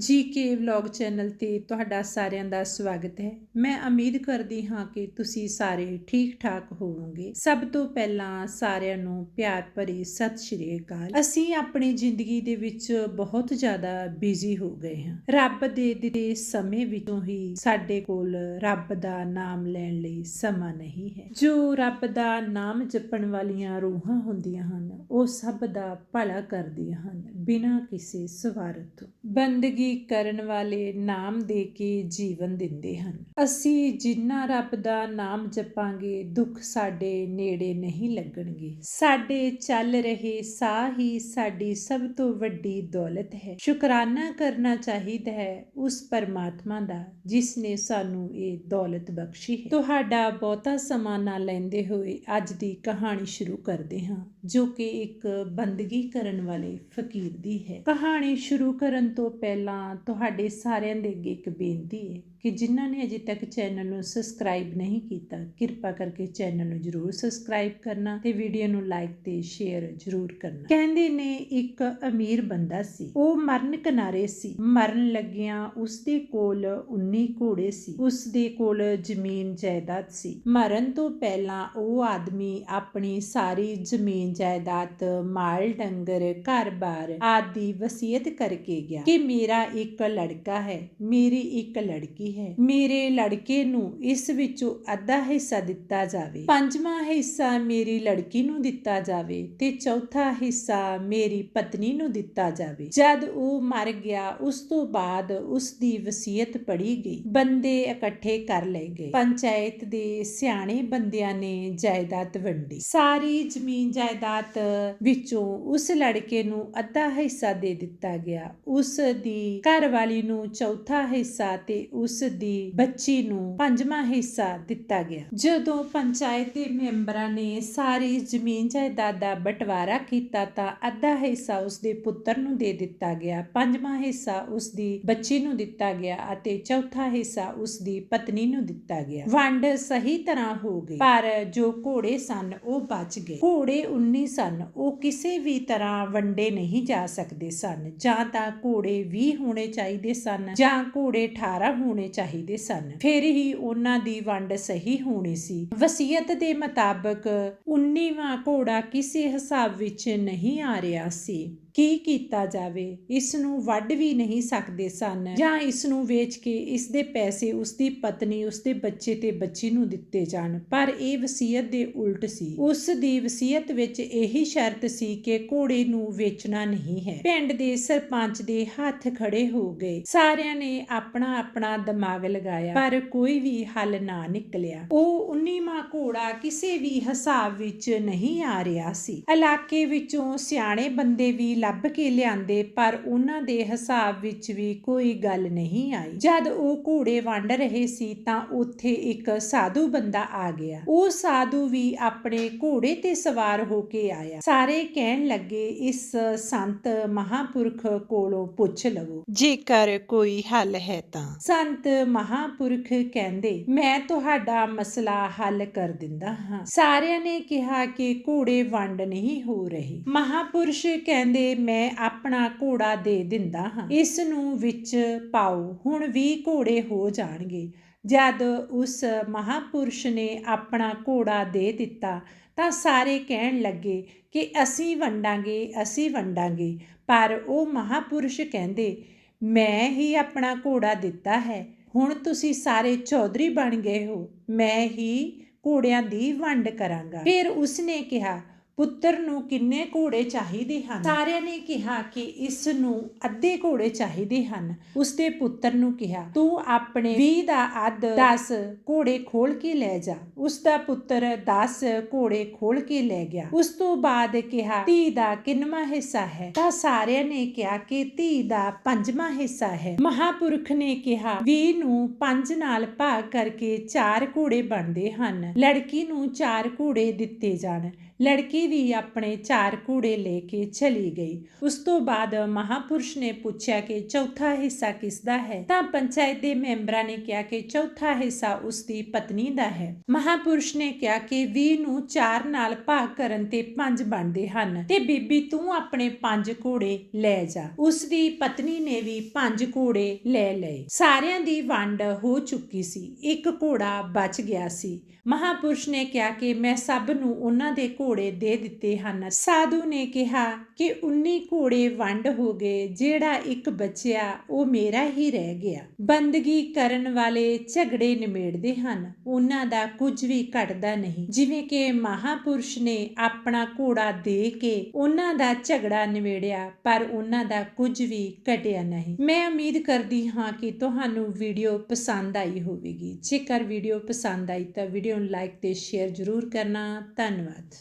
ਜੀ ਕੇ vlog channel ਤੇ ਤੁਹਾਡਾ ਸਾਰਿਆਂ ਦਾ ਸਵਾਗਤ ਹੈ। ਮੈਂ ਉਮੀਦ ਕਰਦੀ ਹਾਂ ਕਿ ਤੁਸੀਂ ਸਾਰੇ ਠੀਕ ਠਾਕ ਹੋਵੋਗੇ। ਸਭ ਤੋਂ ਪਹਿਲਾਂ ਸਾਰਿਆਂ ਨੂੰ ਪਿਆਰ ਭਰੀ ਸਤਿ ਸ਼੍ਰੀ ਅਕਾਲ। ਅਸੀਂ ਆਪਣੀ ਜ਼ਿੰਦਗੀ ਦੇ ਵਿੱਚ ਬਹੁਤ ਜ਼ਿਆਦਾ ਬਿਜ਼ੀ ਹੋ ਗਏ ਹਾਂ। ਰੱਬ ਦੇ ਦਿੱਤੇ ਸਮੇਂ ਵਿੱਚੋਂ ਹੀ ਸਾਡੇ ਕੋਲ ਰੱਬ ਦਾ ਨਾਮ ਲੈਣ ਲਈ ਸਮਾਂ ਨਹੀਂ ਹੈ। ਜੋ ਰੱਬ ਦਾ ਨਾਮ ਜਪਣ ਵਾਲੀਆਂ ਰੂਹਾਂ ਹੁੰਦੀਆਂ ਹਨ, ਉਹ ਸਭ ਦਾ ਭਲਾ ਕਰਦੀਆਂ ਹਨ। ਬਿਨਾਂ ਕਿਸੇ ਸਵਾਰਥ ਤੋਂ ਬੰਦਗੀ ਕਰਨ ਵਾਲੇ ਨਾਮ ਦੇ ਕੇ ਜੀਵਨ ਦਿੰਦੇ ਹਨ। ਅਸੀਂ ਜਿੰਨਾ ਰੱਬ ਦਾ ਨਾਮ ਜਪਾਂਗੇ, ਦੁੱਖ ਸਾਡੇ ਨੇੜੇ ਨਹੀਂ ਲੱਗਣਗੇ। ਸਾਡੇ ਚੱਲ ਰਹੇ ਸਾਹ ਹੀ ਸਾਡੀ ਸਭ ਤੋਂ ਵੱਡੀ ਦੌਲਤ ਹੈ। ਸ਼ੁਕਰਾਨਾ ਕਰਨਾ ਚਾਹੀਦਾ ਹੈ ਉਸ ਪਰਮਾਤਮਾ ਦਾ, ਜਿਸ ਨੇ ਸਾਨੂੰ ਇਹ ਦੌਲਤ ਬਖਸ਼ੀ ਹੈ। ਤੁਹਾਡਾ ਬਹੁਤਾ ਸਮਾਂ ਨਾ ਲੈਂਦੇ ਹੋਏ ਅੱਜ ਦੀ ਕਹਾਣੀ ਸ਼ੁਰੂ ਕਰਦੇ ਹਾਂ, ਜੋ ਕਿ ਇੱਕ ਬੰਦਗੀ ਕਰਨ ਵਾਲੇ ਫਕੀਰ ਦੀ ਹੈ। ਕਹਾਣੀ ਸ਼ੁਰੂ ਕਰਨ ਤੋਂ ਪਹਿਲਾਂ ਤੁਹਾਡੇ ਸਾਰਿਆਂ ਦੇ ਅੱਗੇ ਇੱਕ ਬੇਨਤੀ ਹੈ ਕਿ ਜਿਨ੍ਹਾਂ ਨੇ ਅਜੇ ਤੱਕ ਚੈਨਲ ਨੂੰ ਸਬਸਕ੍ਰਾਈਬ ਨਹੀਂ ਕੀਤਾ, ਕਿਰਪਾ ਕਰਕੇ ਚੈਨਲ ਨੂੰ ਜਰੂਰ ਸਬਸਕ੍ਰਾਈਬ ਕਰਨਾ ਤੇ ਵੀਡੀਓ ਨੂੰ ਲਾਈਕ ਤੇ ਸ਼ੇਅਰ ਜਰੂਰ ਕਰਨਾ। ਕਹਿੰਦੇ ਨੇ ਇੱਕ ਅਮੀਰ ਬੰਦਾ ਸੀ। ਉਹ ਮਰਨ ਕਿਨਾਰੇ ਸੀ। ਮਰਨ ਲੱਗਿਆਂ ਉਸ ਦੇ ਕੋਲ 19 ਘੋੜੇ ਸੀ। ਉਸ ਦੇ ਕੋਲ ਜ਼ਮੀਨ ਜਾਇਦਾਦ ਸੀ। ਮਰਨ ਤੋਂ ਪਹਿਲਾਂ ਉਹ ਆਦਮੀ ਆਪਣੀ ਸਾਰੀ ਜ਼ਮੀਨ ਜਾਇਦਾਦ, ਮਾਲ ਡੰਗਰ, ਘਰ-ਬਾਰ ਆਦਿ ਵਸੀਅਤ ਕਰਕੇ ਗਿਆ ਕਿ ਮੇਰਾ ਇੱਕ ਲੜਕਾ ਹੈ। ਮੇਰੀ ਇੱਕ ਲੜਕੀ ਹੈ। ਮੇਰੇ ਲੜਕੇ ਨੂੰ ਇਸ ਵਿੱਚੋਂ ਅੱਧਾ ਹਿੱਸਾ ਦਿੱਤਾ ਜਾਵੇ। ਪੰਜਵਾਂ ਹਿੱਸਾ ਮੇਰੀ ਲੜਕੀ ਨੂੰ ਦਿੱਤਾ ਜਾਵੇ ਤੇ ਚੌਥਾ ਹਿੱਸਾ ਮੇਰੀ ਪਤਨੀ ਨੂੰ ਦਿੱਤਾ ਜਾਵੇ। ਜਦ ਉਹ ਮਰ ਗਿਆ, ਉਸ ਤੋਂ ਬਾਅਦ ਉਸ ਦੀ ਵਸੀਅਤ ਪੜੀ ਗਈ। ਬੰਦੇ ਇਕੱਠੇ ਕਰ ਲਏ ਗਏ। ਪੰਚਾਇਤ ਦੇ ਸਿਆਣੇ ਬੰਦਿਆਂ ਨੇ ਜਾਇਦਾਦ ਵੰਡੀ। ਸਾਰੀ ਜ਼ਮੀਨ ਜਾਇਦਾਦ ਵਿੱਚੋਂ ਉਸ ਲੜਕੇ ਨੂੰ ਅੱਧਾ ਹਿੱਸਾ ਦੇ ਦਿੱਤਾ ਗਿਆ। ਉਸ ਦੀ ਘਰਵਾਲੀ ਨੂੰ ਚੌਥਾ ਹਿੱਸਾ ਤੇ ਉਸ ਉਸ ਦੀ ਬੱਚੀ ਨੂੰ ਪੰਜਵਾਂ ਹਿੱਸਾ ਦਿੱਤਾ ਗਿਆ। ਜਦੋਂ ਪੰਚਾਇਤ ਦੇ ਮੈਂਬਰਾਂ ਨੇ ਸਾਰੀ ਜ਼ਮੀਨ ਜਾਇਦਾਦ ਦਾ ਬਟਵਾਰਾ ਕੀਤਾ ਤਾਂ ਅੱਧਾ ਹਿੱਸਾ ਉਸ ਦੇ ਪੁੱਤਰ ਨੂੰ ਦੇ ਦਿੱਤਾ ਗਿਆ। ਪੰਜਵਾਂ ਹਿੱਸਾ ਉਸ ਦੀ ਬੱਚੀ ਨੂੰ ਦਿੱਤਾ ਗਿਆ ਅਤੇ ਚੌਥਾ ਹਿੱਸਾ ਉਸ ਦੀ ਪਤਨੀ ਨੂੰ ਦਿੱਤਾ ਗਿਆ। ਵੰਡ ਸਹੀ ਤਰ੍ਹਾਂ ਹੋ ਗਈ, ਪਰ ਜੋ ਘੋੜੇ ਸਨ ਉਹ ਬਚ ਗਏ। ਘੋੜੇ 19 ਸਨ, ਉਹ ਕਿਸੇ ਵੀ ਤਰ੍ਹਾਂ ਵੰਡੇ ਨਹੀਂ ਜਾ ਸਕਦੇ ਸਨ। ਜਾਂ ਤਾਂ ਘੋੜੇ 20 ਹੋਣੇ ਚਾਹੀਦੇ ਸਨ ਜਾਂ ਘੋੜੇ 18 ਹੋਣੇ ਚਾਹੀਦੇ ਸਨ। ਫਿਰ ਹੀ ਉਹਨਾਂ ਦੀ ਵੰਡ ਸਹੀ ਹੋਣੀ ਸੀ। ਵਸੀਅਤ ਦੇ ਮੁਤਾਬਕ 19ਵਾਂ ਘੋੜਾ ਕਿਸੇ ਹਿਸਾਬ ਵਿੱਚ ਨਹੀਂ ਆ ਰਿਹਾ ਸੀ। ਕੀ ਕੀਤਾ ਜਾਵੇ? ਇਸ ਨੂੰ ਵੱਢ ਵੀ ਨਹੀਂ ਸਕਦੇ ਸਨ ਜਾਂ ਇਸ ਨੂੰ ਵੇਚ ਕੇ ਇਸ ਦੇ ਪੈਸੇ ਉਸ ਦੀ ਪਤਨੀ ਉਸ ਦੇ ਬੱਚੇ ਤੇ ਬੱਚੀ ਨੂੰ ਦਿੱਤੇ ਜਾਣ। ਪਰ ਇਹ ਵਸੀਅਤ ਦੇ ਉਲਟ ਸੀ। ਉਸ ਦੀ ਵਸੀਅਤ ਵਿੱਚ ਇਹੀ ਸ਼ਰਤ ਸੀ ਕਿ ਘੋੜੇ ਨੂੰ ਵੇਚਣਾ ਨਹੀਂ ਹੈ। ਪਿੰਡ ਦੇ ਸਰਪੰਚ ਦੇ ਹੱਥ ਖੜੇ ਹੋ ਗਏ। ਸਾਰਿਆਂ ਨੇ ਆਪਣਾ ਆਪਣਾ ਦਿਮਾਗ ਲਗਾਇਆ ਪਰ ਕੋਈ ਵੀ ਹੱਲ ਨਾ ਨਿਕਲਿਆ। ਉਹ 19ਵਾਂ ਘੋੜਾ ਕਿਸੇ ਵੀ ਹਿਸਾਬ ਵਿੱਚ ਨਹੀਂ ਆ ਰਿਹਾ ਸੀ। ਇਲਾਕੇ ਵਿੱਚੋਂ ਸਿਆਣੇ ਬੰਦੇ ਵੀ ਲੱਭ ਕੇ ਲਿਆਂਦੇ ਪਰ ਉਹਨਾਂ ਦੇ ਹਿਸਾਬ ਵਿੱਚ ਵੀ ਕੋਈ ਗੱਲ ਨਹੀਂ ਆਈ। ਜਦ ਉਹ ਘੋੜੇ ਵੰਡ ਰਹੇ ਸੀ ਤਾਂ ਉੱਥੇ ਇੱਕ ਸਾਧੂ ਬੰਦਾ ਆ ਗਿਆ। ਉਹ ਸਾਧੂ ਵੀ ਆਪਣੇ ਘੋੜੇ ਤੇ ਸਵਾਰ ਹੋ ਕੇ ਆਇਆ। ਸਾਰੇ ਕਹਿਣ ਲੱਗੇ ਇਸ ਸੰਤ ਮਹਾਪੁਰਖ ਕੋਲੋਂ ਪੁੱਛ ਲਵੋ। ਜੇਕਰ ਕੋਈ ਹੱਲ ਹੈ ਤਾਂ? ਸੰਤ ਮਹਾਪੁਰਖ ਕਹਿੰਦੇ, ਮੈਂ ਤੁਹਾਡਾ ਮਸਲਾ ਹੱਲ ਕਰ ਦਿੰਦਾ ਹਾਂ। ਸਾਰਿਆਂ ਨੇ ਕਿਹਾ ਕਿ ਘੋੜੇ ਵੰਡ ਨਹੀਂ ਹੋ ਰਹੇ। ਮਹਾਪੁਰਸ਼ ਕਹਿੰਦੇ, ਮੈਂ ਆਪਣਾ ਘੋੜਾ ਦੇ ਦਿੰਦਾ ਹਾਂ। ਇਸ ਨੂੰ ਵਿੱਚ ਪਾਓ। ਹੁਣ 20 ਘੋੜੇ ਹੋ ਜਾਣਗੇ। ਜਦ ਉਸ ਮਹਾਪੁਰਸ਼ ਨੇ ਆਪਣਾ ਘੋੜਾ ਦੇ ਦਿੱਤਾ, ਤਾਂ ਸਾਰੇ ਕਹਿਣ ਲੱਗੇ ਕਿ, ਅਸੀਂ ਵੰਡਾਂਗੇ ਅਸੀਂ ਵੰਡਾਂਗੇ। ਪਰ ਉਹ ਮਹਾਪੁਰਸ਼ ਕਹਿੰਦੇ, ਮੈਂ ਹੀ ਆਪਣਾ ਘੋੜਾ ਦਿੱਤਾ ਹੈ। ਹੁਣ ਤੁਸੀਂ ਸਾਰੇ ਚੌਧਰੀ ਬਣ ਗਏ ਹੋ, ਮੈਂ ਹੀ ਘੋੜਿਆਂ ਦੀ ਵੰਡ ਕਰਾਂਗਾ। ਫਿਰ ਉਸਨੇ ਕਿਹਾ ਪੁੱਤਰ ਨੂੰ ਕਿੰਨੇ ਘੋੜੇ ਚਾਹੀਦੇ ਹਨ? ਸਾਰਿਆਂ ਨੇ ਕਿਹਾ ਕਿ ਇਸ ਨੂੰ ਅੱਧੇ ਘੋੜੇ ਚਾਹੀਦੇ ਹਨ। ਉਸਦੇ ਪੁੱਤਰ ਨੂੰ ਕਿਹਾ, ਤੂੰ ਆਪਣੇ 20 ਦਾ ਅੱਧ 10 ਘੋੜੇ ਖੋਲ ਕੇ ਲੈ ਜਾ। ਉਸਦਾ ਪੁੱਤਰ 10 ਘੋੜੇ ਖੋਲ ਕੇ ਲੈ ਗਿਆ। ਉਸ ਤੋਂ ਬਾਅਦ ਕਿਹਾ, ਧੀ ਦਾ ਕਿੰਨਵਾਂ ਹਿੱਸਾ ਹੈ? ਤਾਂ ਸਾਰਿਆਂ ਨੇ ਕਿਹਾ ਕਿ ਧੀ ਦਾ ਪੰਜਵਾਂ ਹਿੱਸਾ ਹੈ। ਮਹਾਪੁਰਖ ਨੇ ਕਿਹਾ 20 ਨੂੰ 5 ਨਾਲ ਭਾਗ ਕਰਕੇ 4 ਘੋੜੇ ਬਣਦੇ ਹਨ। ਲੜਕੀ ਨੂੰ 4 ਘੋੜੇ ਦਿੱਤੇ ਜਾਣ। ਲੜਕੀ ਵੀ ਆਪਣੇ ਚਾਰ ਘੋੜੇ ਲੈ ਕੇ ਚਲੀ ਗਈ। ਉਸ ਤੋਂ ਬਾਅਦ ਮਹਾਪੁਰਸ਼ ਨੇ ਪੁੱਛਿਆ ਕਿ ਚੌਥਾ ਹਿੱਸਾ ਕਿਸ ਦਾ ਹੈ? ਤਾਂ ਪੰਚਾਇਤ ਦੇ ਮੈਂਬਰਾਂ ਨੇ ਕਿਹਾ ਕਿ ਚੌਥਾ ਹਿੱਸਾ ਉਸ ਦੀ ਪਤਨੀ ਦਾ ਹੈ। ਮਹਾਪੁਰਸ਼ ਨੇ ਕਿਹਾ ਕਿ 20 ਨੂੰ 4 ਨਾਲ ਭਾਗ ਕਰਨ ਤੇ 5 ਬਣਦੇ ਹਨ। ਤੇ ਬੀਬੀ ਤੂੰ ਆਪਣੇ 5 ਘੋੜੇ ਲੈ ਜਾ। ਉਸ ਦੀ ਪਤਨੀ ਨੇ ਵੀ 5 ਘੋੜੇ ਲੈ ਲਏ। ਸਾਰਿਆਂ ਦੀ ਵੰਡ ਹੋ ਚੁੱਕੀ ਸੀ। ਇੱਕ ਘੋੜਾ ਬਚ ਗਿਆ ਸੀ। ਮਹਾਪੁਰਸ਼ ਨੇ ਕਿਹਾ ਕਿ ਮੈਂ ਸਭ ਨੂੰ ਉਹਨਾਂ ਦੇ ਘੋੜੇ ਘੋੜੇ ਦੇ ਦਿੱਤੇ ਹਨ। ਸਾਧੂ ਨੇ ਕਿਹਾ ਕਿ 19 ਘੋੜੇ ਵੰਡ ਹੋ ਗਏ, ਜਿਹੜਾ ਇੱਕ ਬਚਿਆ, ਉਹ ਮੇਰਾ ਹੀ ਰਹਿ ਗਿਆ। ਬੰਦਗੀ ਕਰਨ ਵਾਲੇ ਝਗੜੇ ਨਿਮੇੜਦੇ ਹਨ। ਉਹਨਾਂ ਦਾ ਕੁਝ ਵੀ ਘਟਦਾ ਨਹੀਂ। ਜਿਵੇਂ ਕਿ ਮਹਾਪੁਰਸ਼ ਨੇ ਆਪਣਾ ਘੋੜਾ ਦੇ ਕੇ ਉਹਨਾਂ ਦਾ ਝਗੜਾ ਨਿਮੇੜਿਆ, ਪਰ ਉਹਨਾਂ ਦਾ ਕੁਝ ਵੀ ਘਟਿਆ ਨਹੀਂ। ਮੈਂ ਉਮੀਦ ਕਰਦੀ ਹਾਂ ਕਿ ਤੁਹਾਨੂੰ ਵੀਡੀਓ ਪਸੰਦ ਆਈ ਹੋਵੇਗੀ। ਜੇਕਰ ਵੀਡੀਓ ਪਸੰਦ ਆਈ ਤਾਂ ਵੀਡੀਓ ਨੂੰ ਲਾਈਕ ਤੇ ਸ਼ੇਅਰ ਜ਼ਰੂਰ ਕਰਨਾ। ਧੰਨਵਾਦ।